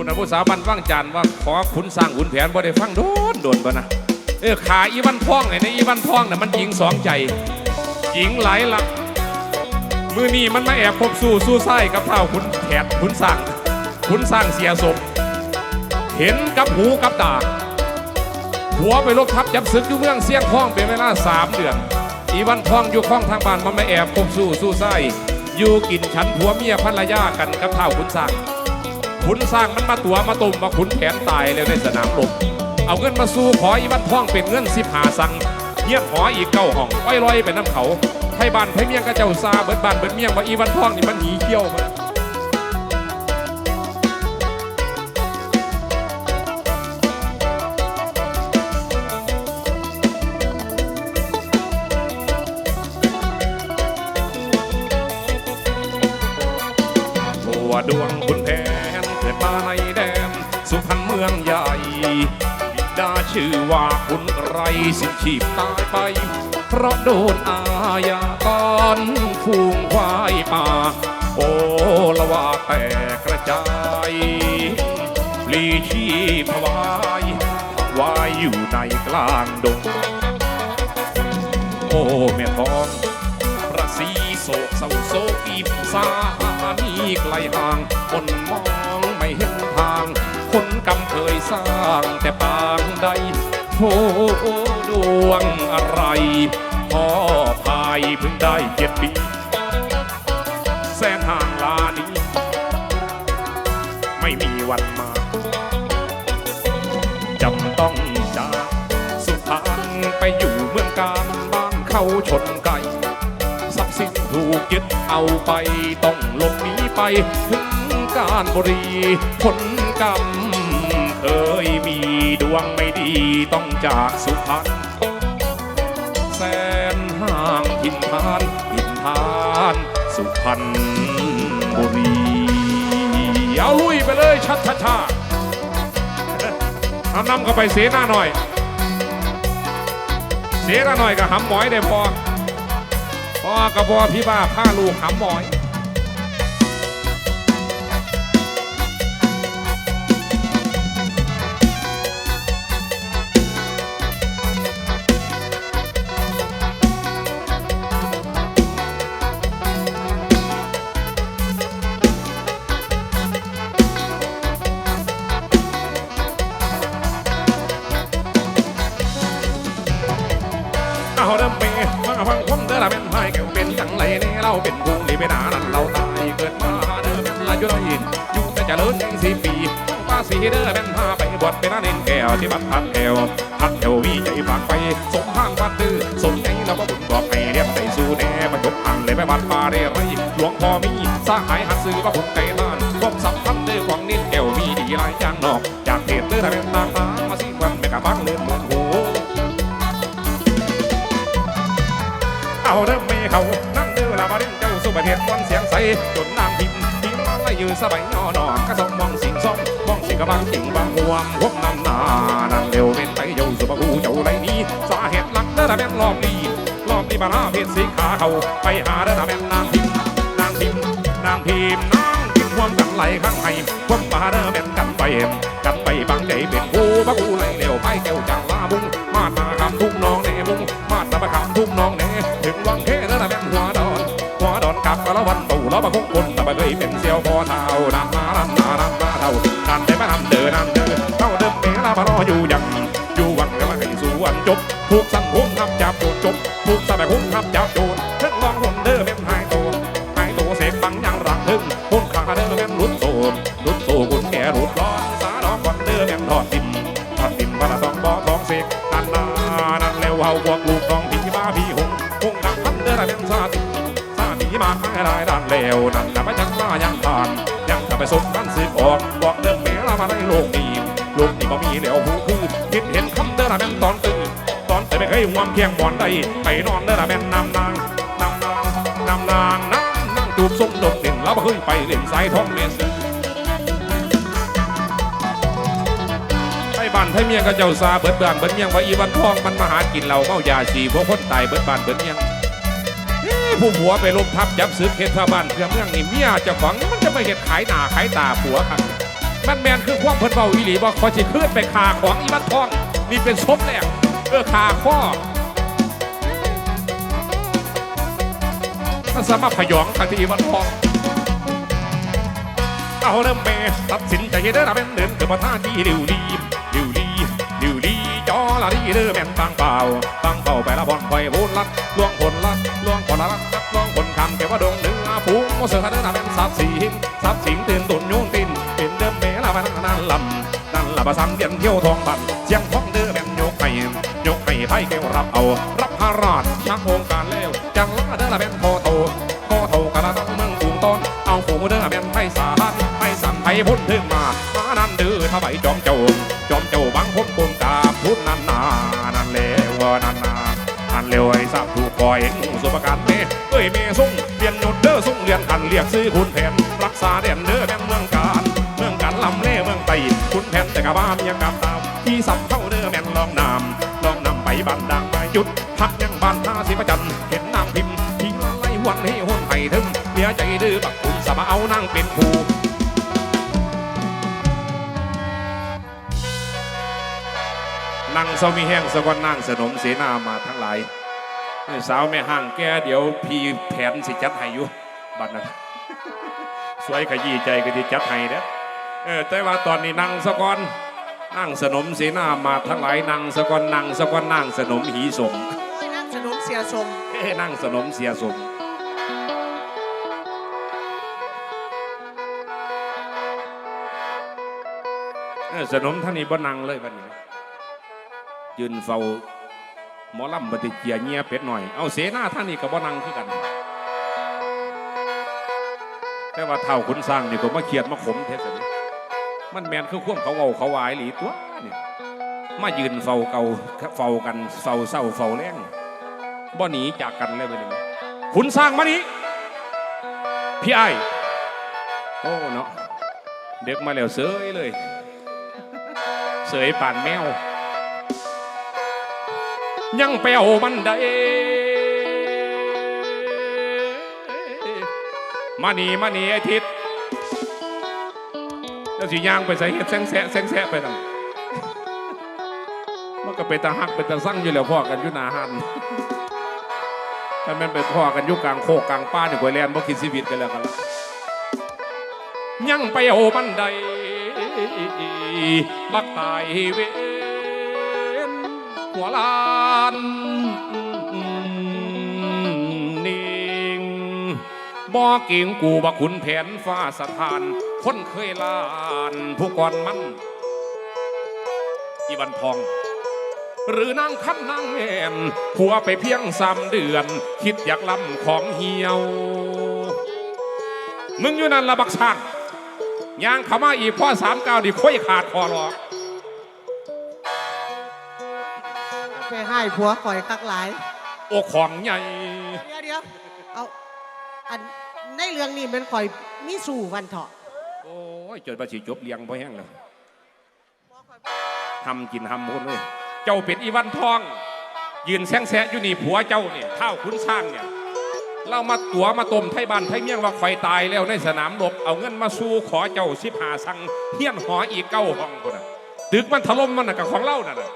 คุณอนุสาวบันฟังจันว่าขอขุนสร้างขุนแผนบ่ได้ฟังโดนโดนบ่นะเออขาอีวันพ่องไงนอีวันพ่องน่ะมันหญิงสองใจหญิงหลายหลักมือนี้มันมาแอบพบสู้สู้ไส้กับเท่าขุนแผนขุนสร้างขุนสร้างเสียสมเห็นกับหูกับตาหัวไปลบทับจับศึกอยู่เมืองเสียงพ้องเป็นเวลาสามเดือน อีวันพ้องอยู่ข้องทางบ้านมันมาแอบพบสู้สู้ไส้อยู่กินฉันผัวเมียภรรยากันกับเท่าขุนสร้าง ขุนสร้างมันมาตัวมาตุ่มมาขุนแขนตายแล้วในสนามรบเอาเงินมาสู้ขออีวันพ้องเป็นเงินสิบหาสังเงียบหออีกเก้าห้องอ้อยลอยไปน้ำเขาให้บ้านให้เมียงกระเจ้าซาเบิดบ้านเบิดเมียงว่าอีวันพ้องนี่มันหนีเที่ยวมา บิดาชื่อว่าคุณไรสิ้นชีพตายไป เพราะโดนอาญาตอนฟูงควายป่า โอละว่าแต่กระจายปลีชีพวายวายอยู่ในกลางดง โอ้แม่ทองประสีโศกเศร้าโศกอีสานีไกลห่างคนมองไม่เห็นทาง คนกำเคยสร้างแต่ปางใดโอ้ดวงอะไรพ่อพายเพิ่งได้เจ็ดปี แสนห่างลานี้ ไม่มีวันมาจำต้องจากสุพรรณไปอยู่เมืองการบ้านเขาชนไก่ทรัพย์สินถูกยึดเอาไปต้องหลบหนีไป ถึงการบรีผลกรรม ยมีดวงไม่ดีต้องจากสุพรรณแสนห่างทินทานทินทานสุพรรณบุรีเอาลุยไปเลยชัดชาชาเอานำเข้าไปเสียหน้าหน่อย เสียหน้าหน่อยกับหำหมอยได้พอพอกับพอพี่บ้าผ้าลูกหำหมอย พี่บัดพักแก้วพักแก้วมีใจฝากไปสมห้างบ้านตื้อสมใจเราก็บุญบอกให้เรียบใจสู้แน่ประจบหันเลยไปบ้านปาเรไรหลวงพ่อมีสหายหัดซื้อว่าบุญไก่บ้านความสัมพันธ์เด้อของนิ่แก้วมีดีหลายอย่างนอกจากเหตุเด้อถ้าเป็นต่างมาสิวันแม่กะบังเลื่อนเหมือนโหเอาเริ่มไม่เขานั่งเดือลาบารินเจ้าสุประเทศวันเสียงใสจนนางพิมพ์พิมพ์มาไล่ยืนสบายย่อนอนกระสองมองสิงซองมองสิงกะบังจิงบางห่วงพวกนำหน วเป็นไปเจ้าสุภกูเจ้าไรนี้สาเหตุหลักเด้อแม่นรอบนี้รอบนี้บาราเพชรสีขาเขาไปหาเด้อแม่นนางพิมนางพิมนางพิมนางพิมความกันไหลข้างในความบาเด้อแม่นกันไปกันไปบางใจเป็นผู้พระกูไหลเร็วไปแก้วจางลาบุงมาตาคำทุ่งน้องในมุงมาตาคำทุ่งน้องในถึงวังเทนนะแม่นหัวดอนหัวดอนกลับกะละวันตู่แล้วมาคงคนต่ไม่เคยเป็นเซียวพอเท่านำ จบผูกสั่งพุ่งทำจับโจดจบผูกสบายพุ่งทำจับโจดเรื่องวางคนเด้อเป็นหายโตหายโตเสกบังยังรักถึงพุ่งขาเด้อเป็นรุดโซมรุดโซกุนแก่รุดร้อนสาดอกวันเด้อเป็นทอดติ่มทอดติ่มวันละสองบ่อทองเสกนันนานันเร็วเฮาพวกลูกน้องพี่บ้าพี่หงคงดังพันเดอร์เป็นซาติซาติมาไม่ได้ด้านเลวนั่นนะไม่จังว่ายังผ่านยังจะไปสมกันสืบออกบอกเดิมเมลามาในโลกนี้โลกนี้บ่มีเหลวหูคู่คิดเห็นคำเดอร์เป็นตอนตื่น ไม่เคยหวงเคียงบอนใดไปนอนเดอร์เป็นนำนางนำนางนำนางนั่งนั่งจูบส้มดกดิ่งแล้วบ่เคยไปเล่นสายท้องเมสไทยบ้านไทยเมียงก็เจ้าซาเบิดบ้านเบิดเมียงว่าอีวันทองมันมาหากินเหล้าเมายาฉีพวกคนตายเบิดบ้านเบิดเมียงผู้ผัวไปลบทับจับซึกเฮ็ดชาวบ้านเพื่อเมืองนี่เมียจ้าของมันจะไม่เห็ดขายหน้าขายตาผัวครับมันแมนคือความเพิ่นเบาอีหลีบอกขอสิขึ้นไปขาของอีบัดทองนี่เป็นชมแรก เออขาข้อมันสามารถพยองทางที่อีบัดทอง เอาเริ่มเมตัดสินใจเดินเป็นเดินเกิดมาท่าที่ดิวลีดิวลีดิวลีจอละดีเด้อแม่นตังเปล่าตังเปล่าไปละบอลคอยโหนลัดล่วงผลลัดล่วงผลลัดล่วงผลคำแกว่าดงเนื้อผูโมเสือเดินเป็นสับสิงสับสิงตื่นตุนโยนตินเป็นเดิมเมละวันนั่นลำนั่นละภาษาเดียนเที่ยวทองบันเสียงท้องเด้อแม่นยกให้ยกให้ ไพ่แก้วรับเอา รับพาราชชักโครงการแล้วจังละเด้อละเป็นพอโตพอเท่ากระดังเมืองกรุงต้นเอาฝูงเด้อเป็นไผ่สารไผ่สันไผ่พุ่นถึงมามานั่นเด้อถ้าใบจอมโจมจอมโจบังพุ่มปุ่มกาพุ่นนันนานั่นเลวนันนานั่นเลวไอ้สับถูกปล่อยสุประการเมเอ้ยเมสุ่งเรียนหยุดเด้อสุ่งเรียนขันเรียกซื้อคุณแผนรักษาเด่นเด้อแม่เมืองการเมืองการลำเล่เมืองไตคุณแผนแต่กะบ้านยังกับตามที่สับเข้าเด้อแม่นลองนามลองนำ ไปบันดังไปจุด พักยังบ้านท่าสิประจันเห็นนางพิมพ์ที่ละไล่วันให้หนไห้ถึงเมียใจดื้อบักคุณสมาเอานางเป็นครูนางเสามีแห้งสะกอนนางสนมเสนามาทั้งหลายสาวแม่ห้างแกเดี๋ยวพี่แผนสิจัดให้อยู่บัดนั้นสวยขยี้ใจก็ที่จัดให้เด้อเออแต่ว่าตอนนี้นางสะกอน นางสนมเสนามาทั้งหลายนางสะกอนนางสะกอนนางสนมหีสมโอ้ยนั่งสนุกเสียสมเอ้นั่งสนมเสียสมเออสนมท่านนี้บ่นั่งเลยบัดนี้ยืนเฝ้าหมอลำบติเกียเงียเป็ดหน่อย เอาเสนาท่านนี้กับบ่นั่งคือกัน แต่ว่าเท่าคุณสร้างนี่ก็มาเขียดมาขมเทศนี่ มันแมนคือควมเขาเอาเขาวายหลีตัวนี่มายืนเฝ้าเก่าเฝ้ากันเฝ้าเศร้าเฝ้าแรงบ่หนีจากกันเลยไปหนึ่งขุนสร้างมานี้พี่ไอ้โอ้เนาะเด็กมาแล้วเสยเลย เสยป่านแมว ยังไปเอามันได้มานีมานี่ไอ้ทิศ แล้วสิย่างไปใส่เห็ดแซงแสะแซงแสะไปนั่นมันก็เป็นตาหักเป็นตาสั่งอยู่แล้วพ่อกันอยู่หนาหันถ้าแม่นไปพ่อกันอยุกลางโคกกลางป้าเนี่ยกวยแลนบ่คิดชีวิตกันแล้วกันละยังไปเอามันใดบักตายเวนหัวลาน บ่เก่งกูบักขุนแผนฟ้าสถาน คนเคยลานผู้ก่อนมันอีวันทอง หรือนางคำนางแม่นผัวไปเพียงสามเดือน คิดอยากลำของเหี่ยว มึงอยู่นั่นละบักช่างยางเขามาอีกพ่อสามก้าวดิค่อยขาดคอหรอกไปให้ผัวข่อยคักหลาย โอ้ของใหญ่ เดี๋ยวเดี๋ยวเอา อัน ในเรื่องนี้มันข่อยมีสู่วันเถาะโอ้ยจนประสิจบเลี้ยงพอแห้งเลยทำกินทำหมดเลย เจ้าเป็นอีวันทอง ยืนแซงแซะอยู่นี่ผัวเจ้าเนี่ยเท่าคุณสร้างเนี่ยเรามาตัวมาต้มไทยบ้านไทยเมี่ยงว่าไฟตายแล้วในสนามรบเอาเงินมาสู้ขอเจ้าสิบหาสังเฮี้ยนหออีกเก้าห้องคนน่ะตึกมันถล่มมันน่ะกับของเล่าน่ะน่ะ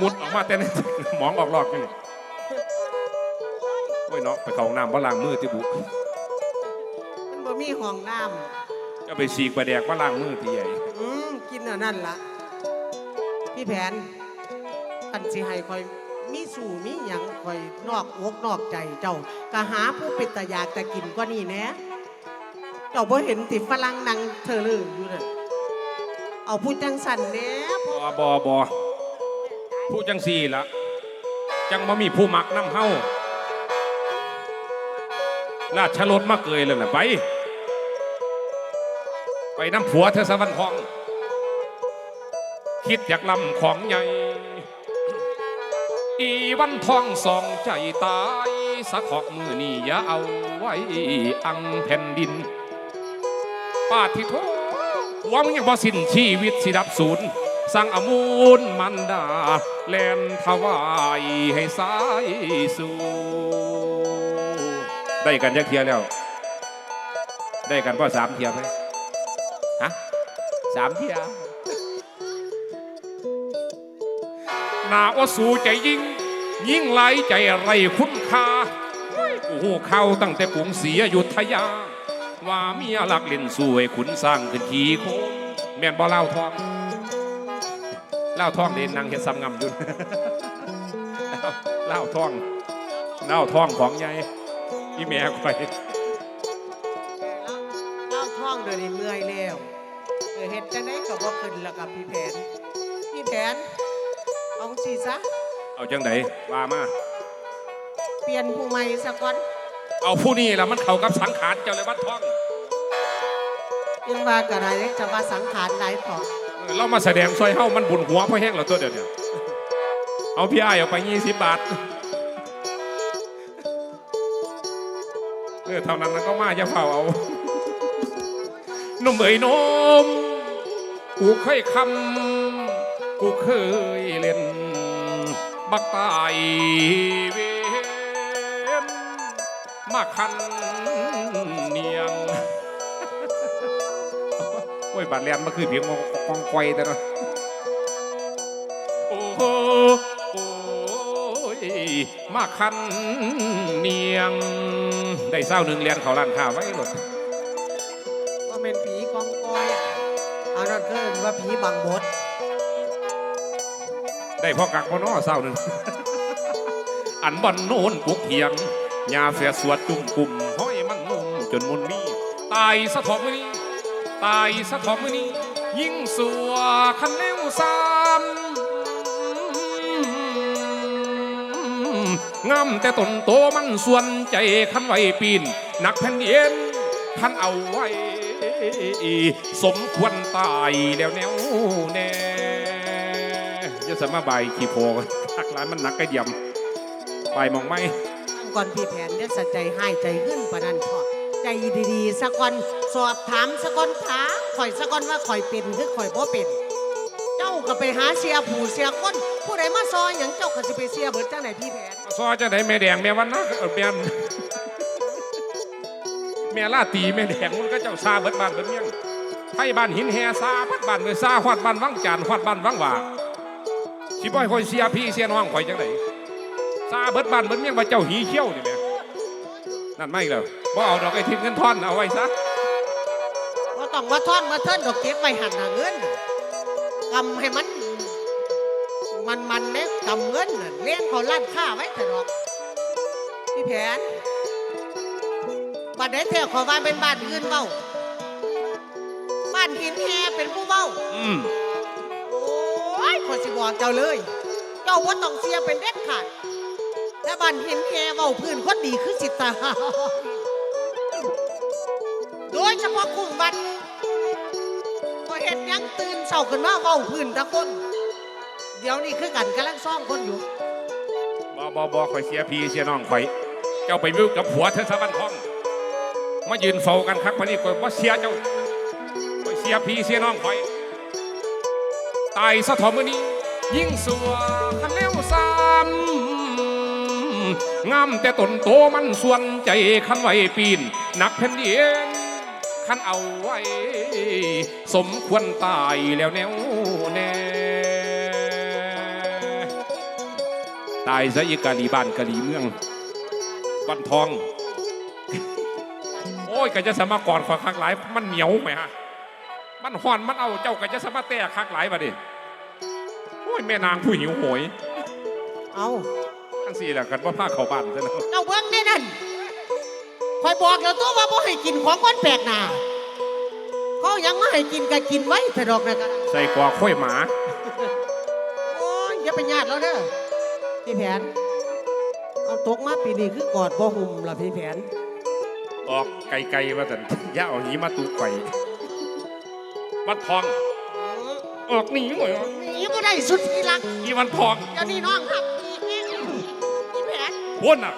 มุดออกมาแต่ในหมองออกหลอกนี่ โอ้ยเนาะไปเข้าห้องน้ำบ่ล้างมือที่บุมันบ่มีห้องน้ก็ไปฉีกไปแดกบ่ล้างมือที่ใหญ่ำอืมกินอันนั่นละพี่แผนอันสิให้ข่อยมีสู่มีหยังข่อยนอกอกนอกใจเจ้าก็หาผู้เป็นตาอยากจะกินกว่านี่แหนะเจ้าบ่เห็นติฝรั่งนั่งเธอเลยอยู่น่ะเอาผู้จังสันแหน่บอบอบอผู้จังสี่ละจังมามีผู้มักน้ำเฮา ราชรถมาเกยเลยนะไป ไปน้ำผัวเธอสะวันทอง คิดอยากลำของใหญ่ อีวันทองสองใจตายสักขอกมือนี่อย่าเอาไว้อังแผ่นดินปาทิโทหัวมึงยังบ่สิ้นชีวิตสิดับศูนย์สั่งอมูลมันดา แลนถวายให้สายสู่ ได้กันยักเทียแล้ว ได้กันพ่อสามเทียบไหมฮะสามเทียบหนาว่าสู่ใจยิ่ง ยิ่งไหลใจไรคุณค่าโอ้โหเข้าตั้งแต่กรุงศรีอยุธยา ว่าเมียหลักเล่นสวยขุนสร้างขึ้นขีโคงแม่นบ่เล่าทองเล่าทองเด่นนางเห็ดซ้ำงำอยู่เล่าทองเล่าทองของยาย พี่แม่ไปเล่าท่องเดี๋ยวนี้เมื่อยแล้วเออเฮ็ดจังไดก็บ่ขึ้นแล้วกับพี่แผน พี่แผน เอาสิซะ เอาจังไดว่ามา เปลี่ยนผู้ใหม่ซะก่อนเอาผู้นี้ละมันเข้ากับสังขารเจ้าเลยวัดทองยังว่าก็ได้จะว่าสังขารหลายพอเออเรามาแสดงซอยเฮ้ามันบุญหัวเพราะแห้งเราตัวเดียวเนี่ยเอาพี่อ้ายเอาไปยี่สิบบาท เออเท่านั้นมันก็มาจะเฝ้าเอานมเอ๋ยนม กูเคยคำกูเคยเล่น บักตายเวนมาคันเนียงโอ้ยบาดเลียนมาคือเพียงกองไกวแต่นะโอ้โหโอ้ยมาคันเนียง ได้เศร้าหนึ่งเรียนเขาล้านข้าวไว้หมดว่าเป็นผีกองกอยเอานั่นเกินว่าผีบังบดได้พอกักพอนอเศร้าหนึ่ง อันบอนโน่นกุกเหียงยาเสียสวดจุ่มกลุ่มห้อยมันนุ่มจนมุนมีตายสะทอกมือนี้ ตายสะทอกมือนี้ ยิ่งสัวคันเลี้ยวสา งามแต่ตนโตมันส่วนใจคันไว้ปีนหนักแผ่นเย็นคันเอาไว้ สมควรตายแล้วแนวแน่จะสมาบายขี่โพกันทักร้านมันหนักกระเดียมไปมองไหมตั้งก่อนพี่แผนเดี๋ยวสะใจให้ใจขึ้นปานนั้นพอใจดีๆสักก่อนสอบถามสักก่อนถามข่อยสักก่อนว่าข่อยเป็นหรือข่อยบ่เป็น เจ้าก็ไปหาเสียผู้เสียคน ผู้ใดมาซอยหยังเจ้าก็สิไปเสียเบิดจังไหนพี่แผน ซอจะไหนแม่แดงแม่วันนะเออแม่นแม่ล่าตีแม่แดงมันก็เจ้าซาเบิดบ้านเบิดเมียงไทยบ้านหินแฮซาเบิดบ้านเบิดซาฮอดบ้านวังจานฮอดบ้านวังหว่าสิบ่อยคอยเสียพี่เสียน้องข่อยจังไดซาเบิดบ้านเบิดเมียงว่าเจ้าหีเขี้ยวนี่แม่นั่นไม่แล้วบ่เอาดอกไอ้ทิพย์เงินทอนเอาไว้ซะว่าต้องมาทอนมาเทินดอกเก็บไว้หันหาเงินกำให้มันมันมันๆเนี่ยกำเงินเลี้ย เขาล้านค่าไว้เถอะดอกพี่แผนบ้านไหนแท้ขอว่าเป็นบ้านอื่นเบ้าบ้านหินแฮเป็นผู้เบ้าอืมโอ้ยขอสิบอกเจ้าเลย เจ้าว่าต้องเสียเป็นเด็ดขาดถ้าบ้านหินแฮเบ้าพื้นคนดีคือสิตาโดยเฉพาะกลุ่มบันพอเห็นหยังตื่นเศร้าขึ้นมาเบ้าพื้นตะคนเดี๋ยวนี้คือกันกำลังซ่อมคนอยู่ บ่บ่บ่ข่อยเสียพีเสียน้องข่อย เจ้าไปวิวกับผัวเธอสะบันทองมายืนเฝ้ากันคักวันนี้ข่อยบ่เสียเจ้าข่อยเสียพีเสียน้องข่อย ตายสะทอมือนี้ ยิ่งสัวคันเลี้ยวซ้ำงามแต่ตนโตมันส่วนใจคันไหวปีนหนักแผ่นเดียนคันเอาไว้ สมควรตายแล้วแนวแน่ ตายซะอีกกะลีบ้านกะลีเมืองวันทอง โอ้ยก็จะสามารถกอดขวาคักหลาย มันเหนียวไหมฮะมันห่อนมันเอาเจ้าก็จะสามารถแตะคักหลายมาดิโอ้ยแม่นางผู้หิวโหยเอาทั้งสี่แหละกันว่าผ้าเขาบ้านซะแล้วเจ้าเบิ้งได้นั่นคอยบอกแล้วตัวว่าบ่ให้กินของคนแปลกหน้าเขายังมาให้กินก็กินไว้เถอะดอกนะกันใส่กว่าค่อยหมา โอ้ยอย่าไปญาติแล้วเด้อ พี่แผน เอาตกมาปีนี้คือกอดบ่หุ่มล่ะพี่แผน ออกไกลๆว่าสันย่าเอาหีมาตูไข่วันทอง ออกหนีหน่อยนี่บ่ได้สุดที่รักอีวันทองเดี๋ยวนี้น้องครับพี่พี่แผนพ้นอะ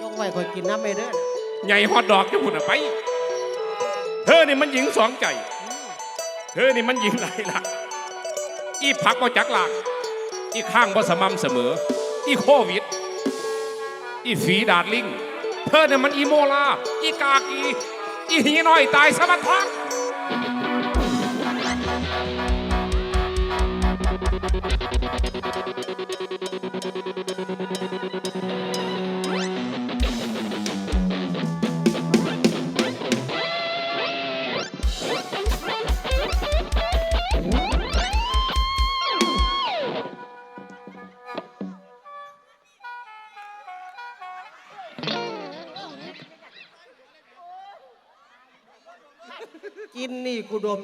ยกไว้คอยกินน้ำไม่เด้อนะใหญ่ฮอตดอกจะพุ่นอะไป เธอนี่มันหญิงสองใจ เธอนี่มันหญิงหลายหลักอีพักบ่จักหลัก อีข้างบ่สม่ำเสมอ อีโควิด อีฝีดาดลิง เธอเนี่ยมันอีโมลา อีกากี อีหีน้อยตายสะบัดทองกิ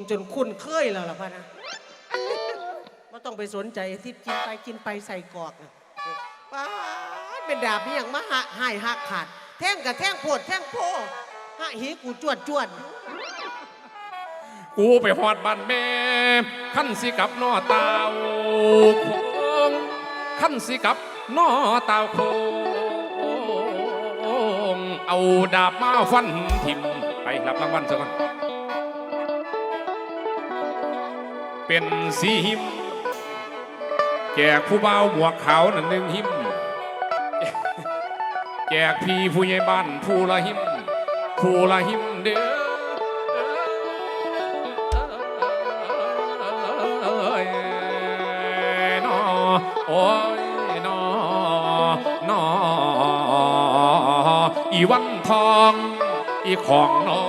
จนคุ้นเคยแล้วล่ะพะนะไม่ต้องไปสนใจที่กินไปกินไปใส่กรอกนะป้าดเป็นดาบนี่อย่างมาหาหายหักขาด แท่งกับแท่งโพดแท่งโพหะหีกูจวดจวดกูไปหอดบ้านแม่ขั้นสิกับนอเตาโคงขั้นสิกับนอเตาโคงเอาดาบมาฟันทิมไปรับรางวัลซะก่อน เป็นสีหิม แจกผู้เบาหมวกขาวนั่นหนึ่งหิม แจกพี่ผู้ใหญ่บ้านผู้ละหิม ผู้ละหิมเด้อน้อโอ้ยนอนออีวันทอง อีของนอยอีของน้อ